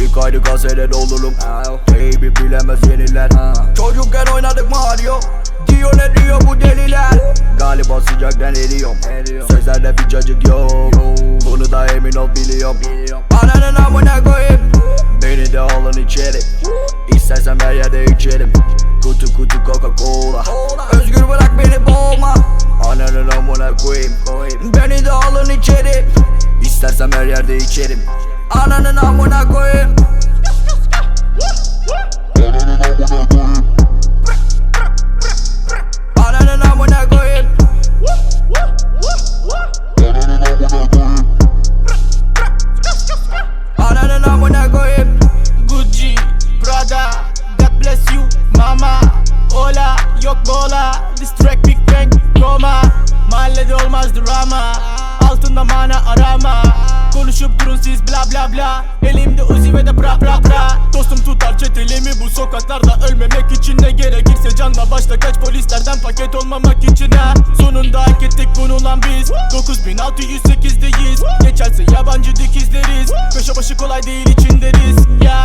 İlk aylık kasede dolurum Teybi bilemez yeniler. Çocukken oynadık Mario. Diyor ne diyor bu deliler? Galiba sıcaktan eriyorum. Sözlerde bir cacık yok. Bunu da emin ol biliyorum. Ananın amına koyayım? Beni de alın içeri İstersen her yerde içerim. Kutu kutu Coca Cola. Özgür bırak beni boğma. Ananın amına koyayım. Beni de alın içeri İstersem her yerde içerim Ananın amına koyayım. Ananın amına koyayım. Ananın amına koyayım. Gucci, Prada, God bless you mama. Ola, yok bola. This track Big Bang, Roma Mahallede olmaz drama. Altında mana arama Konuşup durun siz bla bla bla. Elimde uzi ve de bra bra bra. Dostum tutar çetelemi bu sokaklarda. Ölmemek için ne gerekirse canla başla. Kaç polislerden paket olmamak için ha. Sonunda hak ettik bunu lan biz. 9608'deyiz Geçerse yabancı dikizleriz. Köşe başı kolay değil içinderiz ya